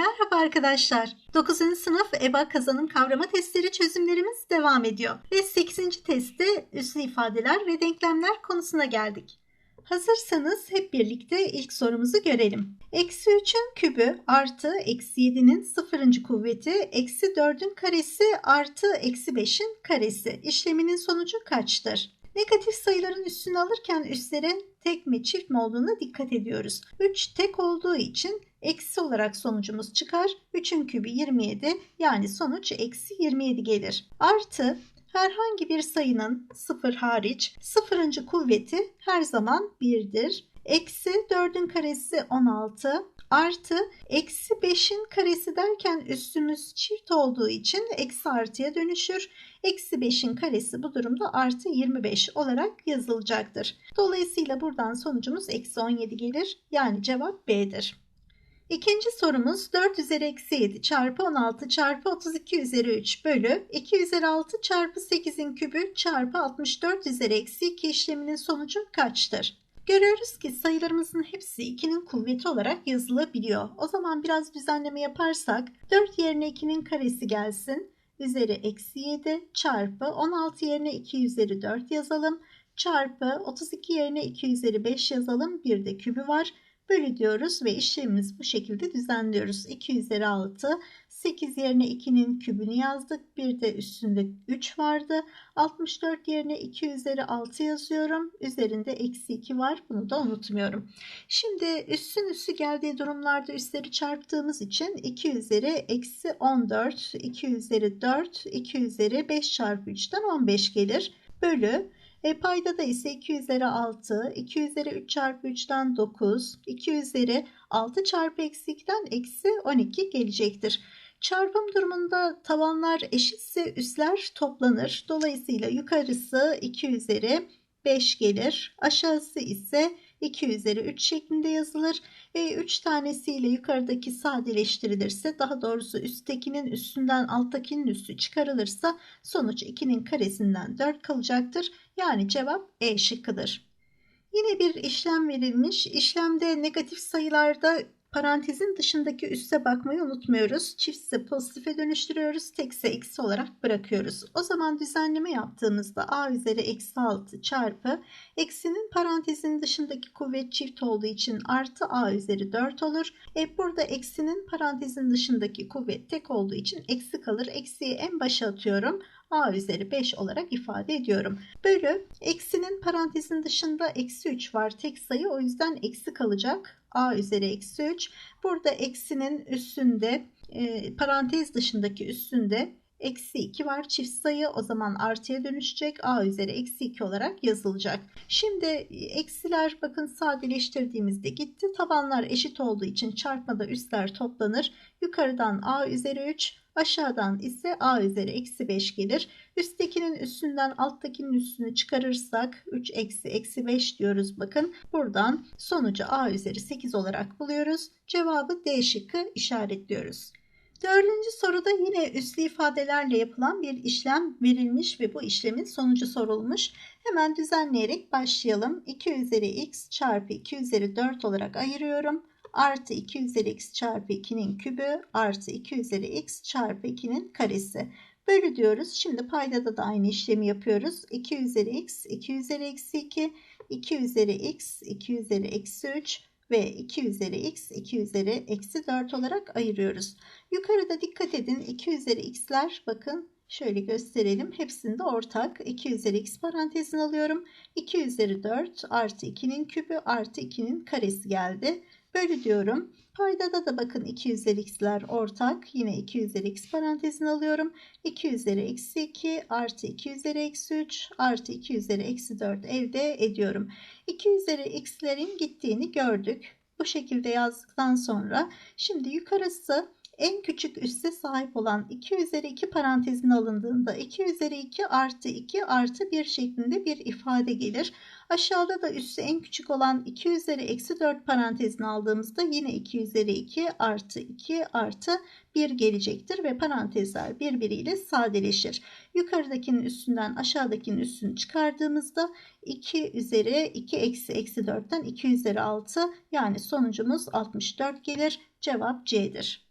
Merhaba arkadaşlar. 9. sınıf EBA kazanım kavrama testleri çözümlerimiz devam ediyor. Ve 8. testte üslü ifadeler ve denklemler konusuna geldik. Hazırsanız hep birlikte ilk sorumuzu görelim. Eksi 3'ün kübü artı eksi 7'nin sıfırıncı kuvveti eksi 4'ün karesi artı eksi 5'in karesi işleminin sonucu kaçtır? Negatif sayıların üstünü alırken üstlerin tek mi çift mi olduğuna dikkat ediyoruz. 3 tek olduğu için eksi olarak sonucumuz çıkar. 3'ün kübü 27 yani sonuç eksi 27 gelir. Artı herhangi bir sayının sıfır hariç sıfırıncı kuvveti her zaman 1'dir. Eksi 4'ün karesi 16 artı eksi 5'in karesi derken üstümüz çift olduğu için eksi artıya dönüşür. Eksi 5'in karesi bu durumda artı 25 olarak yazılacaktır. Dolayısıyla buradan sonucumuz eksi 17 gelir. Yani cevap B'dir. İkinci sorumuz 4 üzeri eksi 7 çarpı 16 çarpı 32 üzeri 3 bölü 2 üzeri 6 çarpı 8'in kübü çarpı 64 üzeri eksi 2 işleminin sonucu kaçtır? Görüyoruz ki sayılarımızın hepsi 2'nin kuvveti olarak yazılabiliyor. O zaman biraz düzenleme yaparsak 4 yerine 2'nin karesi gelsin. Üzeri eksi 7 çarpı 16 yerine 2 üzeri 4 yazalım. Çarpı 32 yerine 2 üzeri 5 yazalım. Bir de kübü var bölü diyoruz ve işlemimizi bu şekilde düzenliyoruz. 2 üzeri 6, 8 yerine 2'nin kübünü yazdık. Bir de üstünde 3 vardı. 64 yerine 2 üzeri 6 yazıyorum. Üzerinde eksi 2 var. Bunu da unutmuyorum. Şimdi üstün üstü geldiği durumlarda üstleri çarptığımız için 2 üzeri eksi 14, 2 üzeri 4, 2 üzeri 5 çarpı 3'ten 15 gelir. Bölü e, payda da ise 2 üzeri 6, 2 üzeri 3 çarpı 3'ten 9, 2 üzeri 6 çarpı eksi 2'den eksi 12 gelecektir. Çarpım durumunda tavanlar eşitse üstler toplanır. Dolayısıyla yukarısı 2 üzeri 5 gelir. Aşağısı ise 2 üzeri 3 şeklinde yazılır. E, 3 tanesiyle yukarıdaki sadeleştirilirse daha doğrusu üsttekinin üstünden alttakinin üstü çıkarılırsa sonuç 2'nin karesinden 4 kalacaktır. Yani cevap E şıkkıdır. Yine bir işlem verilmiş. İşlemde negatif sayılarda Parantezin dışındaki üste bakmayı unutmuyoruz. Çiftse pozitife dönüştürüyoruz. Tekse eksi olarak bırakıyoruz. O zaman düzenleme yaptığımızda a üzeri eksi 6 çarpı eksinin parantezin dışındaki kuvvet çift olduğu için artı a üzeri 4 olur. E burada eksinin parantezin dışındaki kuvvet tek olduğu için eksi kalır. Eksiyi en başa atıyorum a üzeri 5 olarak ifade ediyorum. Bölü eksinin parantezin dışında eksi 3 var tek sayı o yüzden eksi kalacak a üzeri eksi 3. Burada eksinin üstünde e, parantez dışındaki üstünde eksi 2 var çift sayı o zaman artıya dönüşecek a üzeri eksi 2 olarak yazılacak. Şimdi eksiler bakın sadeleştirdiğimizde gitti tabanlar eşit olduğu için çarpmada üstler toplanır yukarıdan a üzeri 3 Aşağıdan ise a üzeri eksi 5 gelir. Üsttekinin üstünden alttakinin üstünü çıkarırsak 3 eksi eksi 5 diyoruz bakın. Buradan sonucu a üzeri 8 olarak buluyoruz. Cevabı D şıkkı işaretliyoruz. Dördüncü soruda yine üslü ifadelerle yapılan bir işlem verilmiş ve bu işlemin sonucu sorulmuş. Hemen düzenleyerek başlayalım. 2 üzeri x çarpı 2 üzeri 4 olarak ayırıyorum artı 2 üzeri x çarpı 2'nin kübü artı 2 üzeri x çarpı 2'nin karesi. Bölü diyoruz. Şimdi paydada da aynı işlemi yapıyoruz. 2 üzeri x, 2 üzeri eksi 2, 2 üzeri x, 2 üzeri eksi 3 ve 2 üzeri x, 2 üzeri eksi 4 olarak ayırıyoruz. Yukarıda dikkat edin 2 üzeri x'ler bakın şöyle gösterelim. Hepsinde ortak 2 üzeri x parantezini alıyorum. 2 üzeri 4 artı 2'nin kübü artı 2'nin karesi geldi. Bölü diyorum. Paydada da bakın 2 üzeri x'ler ortak. Yine 2 üzeri x parantezini alıyorum. 2 üzeri eksi 2 artı 2 üzeri eksi 3 artı 2 üzeri eksi 4 elde ediyorum. 2 üzeri x'lerin gittiğini gördük. Bu şekilde yazdıktan sonra şimdi yukarısı en küçük üsse sahip olan 2 üzeri 2 parantezine alındığında 2 üzeri 2 artı 2 artı 1 şeklinde bir ifade gelir. Aşağıda da üssü en küçük olan 2 üzeri eksi 4 parantezine aldığımızda yine 2 üzeri 2 artı 2 artı 1 gelecektir ve parantezler birbiriyle sadeleşir. Yukarıdakinin üstünden aşağıdakinin üstünü çıkardığımızda 2 üzeri 2 eksi eksi 4'ten 2 üzeri 6 yani sonucumuz 64 gelir. Cevap C'dir.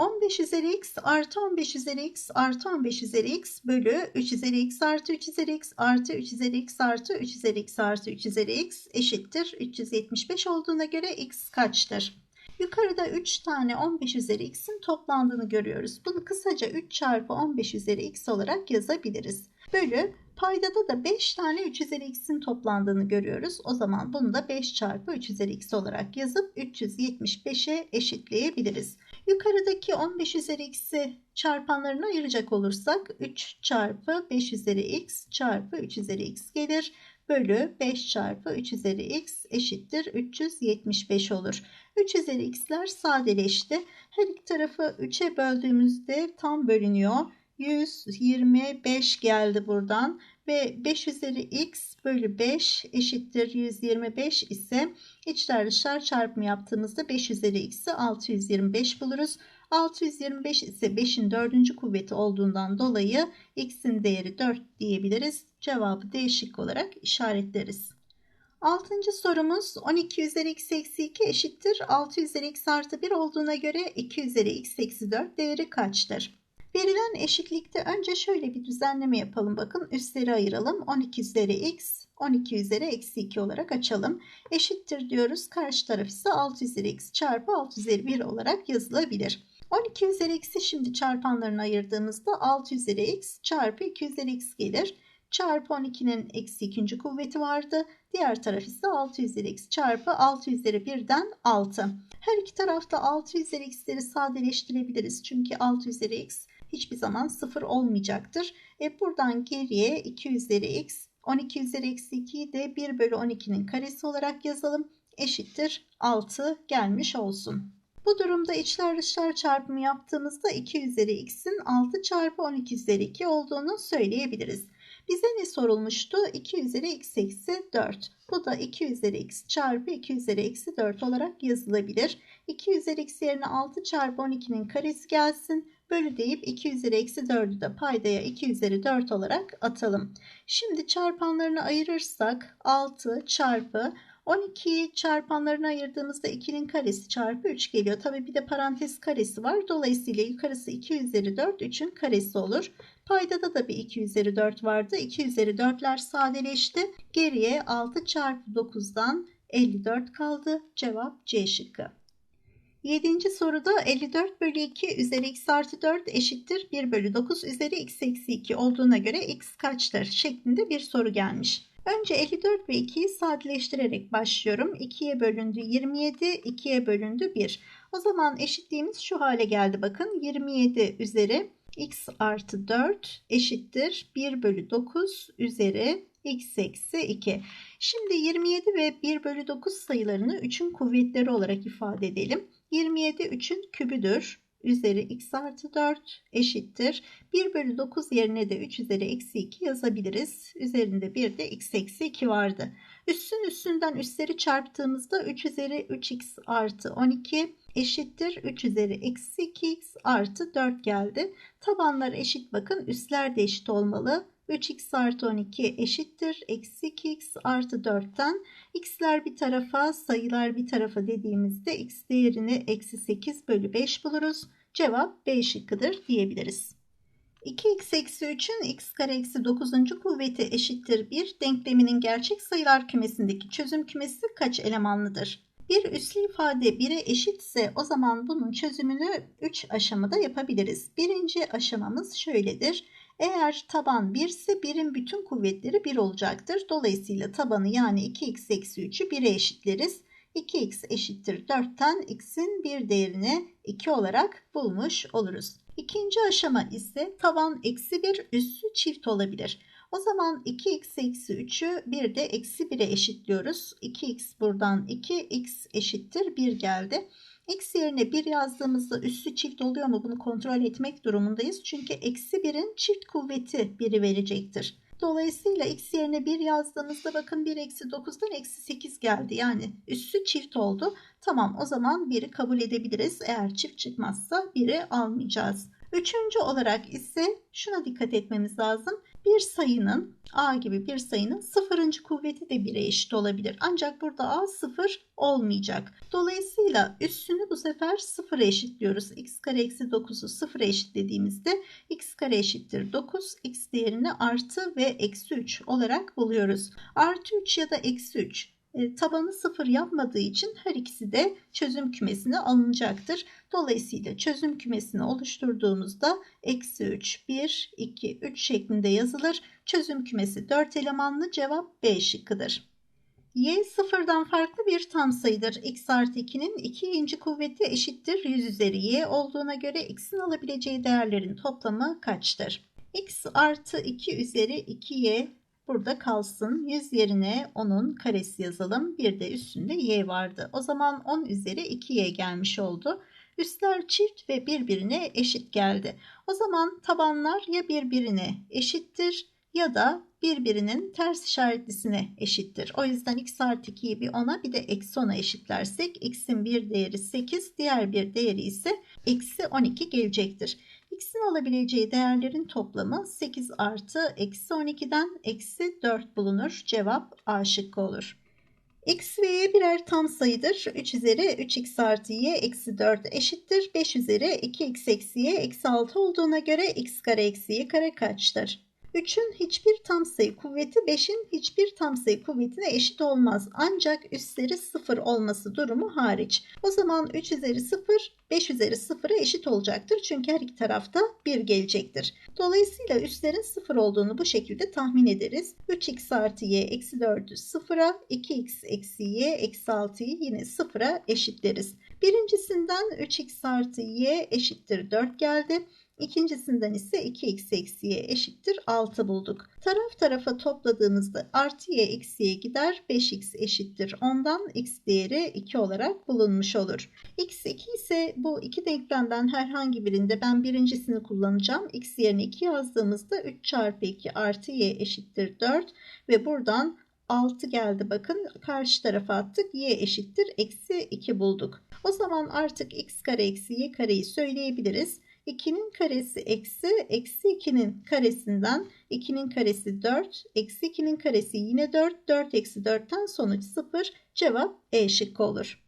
15 üzeri x artı 15 üzeri x artı 15 üzeri x bölü 3 üzeri x artı 3 üzeri x artı 3 üzeri x artı 3 üzeri x artı 3 üzeri x eşittir 375 olduğuna göre x kaçtır? Yukarıda 3 tane 15 üzeri x'in toplandığını görüyoruz. Bunu kısaca 3 çarpı 15 üzeri x olarak yazabiliriz. Bölü paydada da 5 tane 3 üzeri x'in toplandığını görüyoruz. O zaman bunu da 5 çarpı 3 üzeri x olarak yazıp 375'e eşitleyebiliriz. Yukarıdaki 15 üzeri x'i çarpanlarına ayıracak olursak 3 çarpı 5 üzeri x çarpı 3 üzeri x gelir bölü 5 çarpı 3 üzeri x eşittir 375 olur. 3 üzeri x'ler sadeleşti. Her iki tarafı 3'e böldüğümüzde tam bölünüyor. 125 geldi buradan ve 5 üzeri x bölü 5 eşittir 125 ise içler dışlar çarpımı yaptığımızda 5 üzeri x'i 625 buluruz. 625 ise 5'in 4. kuvveti olduğundan dolayı x'in değeri 4 diyebiliriz. Cevabı D şık olarak işaretleriz. Altıncı sorumuz 12 üzeri x eksi 2 eşittir 6 üzeri x artı 1 olduğuna göre 2 üzeri x eksi 4 değeri kaçtır? Verilen eşitlikte önce şöyle bir düzenleme yapalım. Bakın üstleri ayıralım. 12 üzeri x 12 üzeri eksi 2 olarak açalım. Eşittir diyoruz. Karşı taraf ise 6 üzeri x çarpı 6 üzeri 1 olarak yazılabilir. 12 üzeri x'i şimdi çarpanlarına ayırdığımızda 6 üzeri x çarpı 2 üzeri x gelir. Çarpı 12'nin eksi ikinci kuvveti vardı. Diğer taraf ise 6 üzeri x çarpı 6 üzeri 1'den 6. Her iki tarafta 6 üzeri x'leri sadeleştirebiliriz. Çünkü 6 üzeri x hiçbir zaman 0 olmayacaktır. E buradan geriye 2 üzeri x 12 üzeri eksi 2'yi de 1 bölü 12'nin karesi olarak yazalım. Eşittir 6 gelmiş olsun. Bu durumda içler dışlar çarpımı yaptığımızda 2 üzeri x'in 6 çarpı 12 üzeri 2 olduğunu söyleyebiliriz. Bize ne sorulmuştu? 2 üzeri x eksi 4. Bu da 2 üzeri x çarpı 2 üzeri eksi 4 olarak yazılabilir. 2 üzeri x yerine 6 çarpı 12'nin karesi gelsin. Bölü deyip 2 üzeri eksi 4'ü de paydaya 2 üzeri 4 olarak atalım. Şimdi çarpanlarını ayırırsak 6 çarpı 12'yi çarpanlarına ayırdığımızda 2'nin karesi çarpı 3 geliyor. Tabi bir de parantez karesi var. Dolayısıyla yukarısı 2 üzeri 4 3'ün karesi olur. Paydada da bir 2 üzeri 4 vardı. 2 üzeri 4'ler sadeleşti. Geriye 6 çarpı 9'dan 54 kaldı. Cevap C şıkkı. 7. soruda 54 bölü 2 üzeri x artı 4 eşittir 1 bölü 9 üzeri x eksi 2 olduğuna göre x kaçtır şeklinde bir soru gelmiş. Önce 54 ve 2'yi sadeleştirerek başlıyorum. 2'ye bölündü 27, 2'ye bölündü 1. O zaman eşitliğimiz şu hale geldi bakın. 27 üzeri x artı 4 eşittir 1 bölü 9 üzeri x eksi 2. Şimdi 27 ve 1 bölü 9 sayılarını 3'ün kuvvetleri olarak ifade edelim. 27 3'ün kübüdür üzeri x artı 4 eşittir. 1 bölü 9 yerine de 3 üzeri eksi 2 yazabiliriz. Üzerinde bir de x eksi 2 vardı. Üstün üstünden üstleri çarptığımızda 3 üzeri 3x artı 12 eşittir. 3 üzeri eksi 2x artı 4 geldi. Tabanlar eşit bakın üstler de eşit olmalı. 3x artı 12 eşittir. Eksi 2x artı 4'ten x'ler bir tarafa sayılar bir tarafa dediğimizde x değerini eksi 8 bölü 5 buluruz. Cevap B şıkkıdır diyebiliriz. 2x eksi 3'ün x kare eksi 9. kuvveti eşittir 1 denkleminin gerçek sayılar kümesindeki çözüm kümesi kaç elemanlıdır? Bir üslü ifade 1'e eşitse o zaman bunun çözümünü 3 aşamada yapabiliriz. Birinci aşamamız şöyledir. Eğer taban 1 ise 1'in bütün kuvvetleri 1 olacaktır. Dolayısıyla tabanı yani 2x eksi 3'ü 1'e eşitleriz. 2x eşittir 4'ten x'in bir değerini 2 olarak bulmuş oluruz. İkinci aşama ise taban eksi 1 üssü çift olabilir. O zaman 2x eksi 3'ü bir de eksi 1'e eşitliyoruz. 2x buradan 2x eşittir 1 geldi. X yerine 1 yazdığımızda üssü çift oluyor mu bunu kontrol etmek durumundayız. Çünkü eksi 1'in çift kuvveti 1'i verecektir. Dolayısıyla x yerine 1 yazdığımızda bakın 1 eksi 9'dan eksi 8 geldi. Yani üssü çift oldu. Tamam o zaman 1'i kabul edebiliriz. Eğer çift çıkmazsa 1'i almayacağız. Üçüncü olarak ise şuna dikkat etmemiz lazım. Bir sayının a gibi bir sayının sıfırıncı kuvveti de 1'e eşit olabilir. Ancak burada a sıfır olmayacak. Dolayısıyla üssünü bu sefer sıfıra eşitliyoruz. x kare eksi 9'u sıfıra eşitlediğimizde x kare eşittir 9. x değerini artı ve eksi 3 olarak buluyoruz. Artı 3 ya da eksi 3 e, tabanı sıfır yapmadığı için her ikisi de çözüm kümesine alınacaktır. Dolayısıyla çözüm kümesini oluşturduğumuzda eksi 3, 1, 2, 3 şeklinde yazılır. Çözüm kümesi 4 elemanlı cevap B şıkkıdır. Y sıfırdan farklı bir tam sayıdır. x artı 2'nin ikinci kuvveti eşittir 100 üzeri y olduğuna göre x'in alabileceği değerlerin toplamı kaçtır? x artı 2 üzeri 2y burada kalsın. 100 yerine 10'un karesi yazalım. Bir de üstünde y vardı. O zaman 10 üzeri 2y gelmiş oldu. Üstler çift ve birbirine eşit geldi. O zaman tabanlar ya birbirine eşittir ya da birbirinin ters işaretlisine eşittir. O yüzden x artı 2'yi bir 10'a bir de eksi 10'a eşitlersek x'in bir değeri 8 diğer bir değeri ise eksi 12 gelecektir. X'in alabileceği değerlerin toplamı 8 artı eksi 12'den eksi 4 bulunur. Cevap A şıkkı olur. X ve Y birer tam sayıdır. 3 üzeri 3x artı y eksi 4 eşittir. 5 üzeri 2x eksi y eksi 6 olduğuna göre x kare eksi y kare kaçtır? 3'ün hiçbir tam sayı kuvveti 5'in hiçbir tam sayı kuvvetine eşit olmaz. Ancak üstleri 0 olması durumu hariç. O zaman 3 üzeri 0 5 üzeri 0'a eşit olacaktır. Çünkü her iki tarafta 1 gelecektir. Dolayısıyla üstlerin 0 olduğunu bu şekilde tahmin ederiz. 3x artı y eksi 4'ü 0'a 2x eksi y eksi 6'yı yine 0'a eşitleriz. Birincisinden 3x artı y eşittir 4 geldi. İkincisinden ise 2x eksi y eşittir 6 bulduk. Taraf tarafa topladığımızda artı y eksi y gider 5x eşittir 10'dan x değeri 2 olarak bulunmuş olur. x 2 ise bu iki denklemden herhangi birinde ben birincisini kullanacağım. x yerine 2 yazdığımızda 3 çarpı 2 artı y eşittir 4 ve buradan 6 geldi bakın karşı tarafa attık y eşittir eksi 2 bulduk. O zaman artık x kare eksi y kareyi söyleyebiliriz. 2'nin karesi eksi eksi 2'nin karesinden 2'nin karesi 4 eksi 2'nin karesi yine 4 4 eksi 4'ten sonuç 0 cevap E şıkkı olur.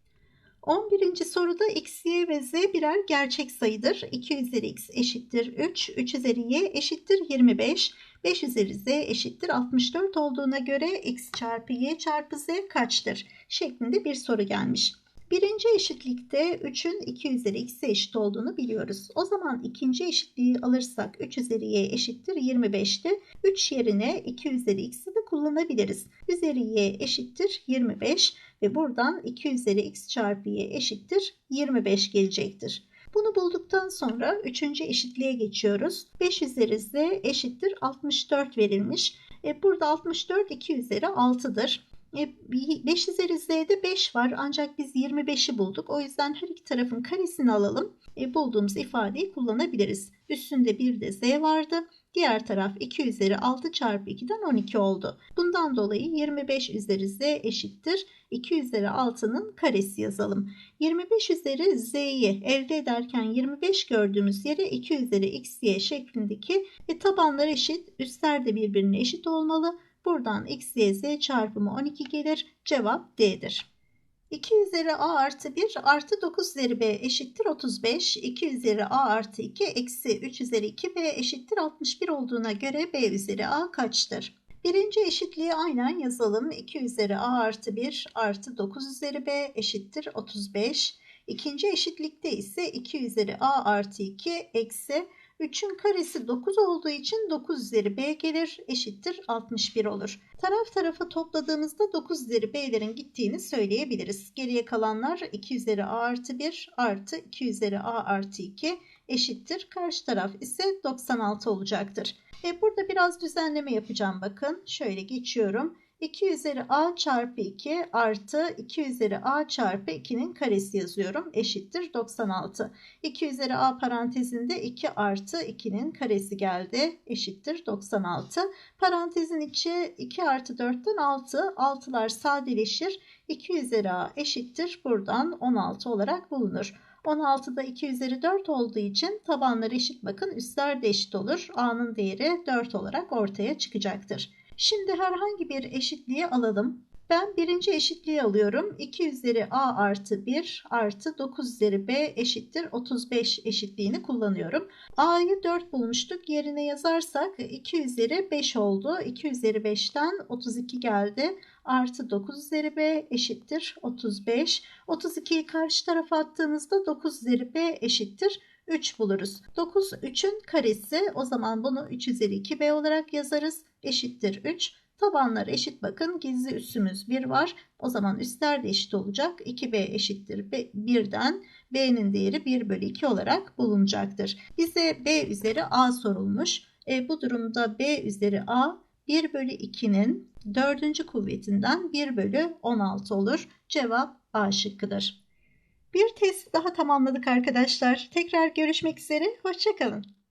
11. soruda x, y ve z birer gerçek sayıdır. 2 üzeri x eşittir 3, 3 üzeri y eşittir 25, 5 üzeri z eşittir 64 olduğuna göre x çarpı y çarpı z kaçtır? şeklinde bir soru gelmiş. Birinci eşitlikte 3'ün 2 üzeri x'e eşit olduğunu biliyoruz. O zaman ikinci eşitliği alırsak 3 üzeri y eşittir 25'te 3 yerine 2 üzeri x'i de kullanabiliriz. Üzeri y eşittir 25 ve buradan 2 üzeri x çarpı y eşittir 25 gelecektir. Bunu bulduktan sonra 3. eşitliğe geçiyoruz. 5 üzeri z eşittir 64 verilmiş. E burada 64 2 üzeri 6'dır. 5 e, üzeri z'de 5 var ancak biz 25'i bulduk. O yüzden her iki tarafın karesini alalım. E, bulduğumuz ifadeyi kullanabiliriz. Üstünde bir de z vardı. Diğer taraf 2 üzeri 6 çarpı 2'den 12 oldu. Bundan dolayı 25 üzeri z eşittir. 2 üzeri 6'nın karesi yazalım. 25 üzeri z'yi elde ederken 25 gördüğümüz yere 2 üzeri xy şeklindeki e, tabanlar eşit, üstler de birbirine eşit olmalı. Buradan x, y, z çarpımı 12 gelir. Cevap D'dir. 2 üzeri a artı 1 artı 9 üzeri b eşittir 35. 2 üzeri a artı 2 eksi 3 üzeri 2 b eşittir 61 olduğuna göre b üzeri a kaçtır? Birinci eşitliği aynen yazalım. 2 üzeri a artı 1 artı 9 üzeri b eşittir 35. İkinci eşitlikte ise 2 üzeri a artı 2 eksi 3'ün karesi 9 olduğu için 9 üzeri b gelir eşittir 61 olur. Taraf tarafa topladığımızda 9 üzeri b'lerin gittiğini söyleyebiliriz. Geriye kalanlar 2 üzeri a artı 1 artı 2 üzeri a artı 2 eşittir. Karşı taraf ise 96 olacaktır. E burada biraz düzenleme yapacağım bakın. Şöyle geçiyorum. 2 üzeri a çarpı 2 artı 2 üzeri a çarpı 2'nin karesi yazıyorum. Eşittir 96. 2 üzeri a parantezinde 2 artı 2'nin karesi geldi. Eşittir 96. Parantezin içi 2 artı 4'ten 6. 6'lar sadeleşir. 2 üzeri a eşittir. Buradan 16 olarak bulunur. 16'da 2 üzeri 4 olduğu için tabanlar eşit bakın üstler de eşit olur. A'nın değeri 4 olarak ortaya çıkacaktır. Şimdi herhangi bir eşitliği alalım. Ben birinci eşitliği alıyorum. 2 üzeri a artı 1 artı 9 üzeri b eşittir 35 eşitliğini kullanıyorum. a'yı 4 bulmuştuk. Yerine yazarsak 2 üzeri 5 oldu. 2 üzeri 5'ten 32 geldi. Artı 9 üzeri b eşittir 35. 32'yi karşı tarafa attığımızda 9 üzeri b eşittir 3 buluruz. 9 3'ün karesi o zaman bunu 3 üzeri 2b olarak yazarız. Eşittir 3. Tabanlar eşit bakın gizli üssümüz 1 var. O zaman üstler de eşit olacak. 2b eşittir 1'den b'nin değeri 1 bölü 2 olarak bulunacaktır. Bize b üzeri a sorulmuş. E, bu durumda b üzeri a 1 bölü 2'nin dördüncü kuvvetinden 1 bölü 16 olur. Cevap A şıkkıdır. Bir testi daha tamamladık arkadaşlar. Tekrar görüşmek üzere. Hoşçakalın.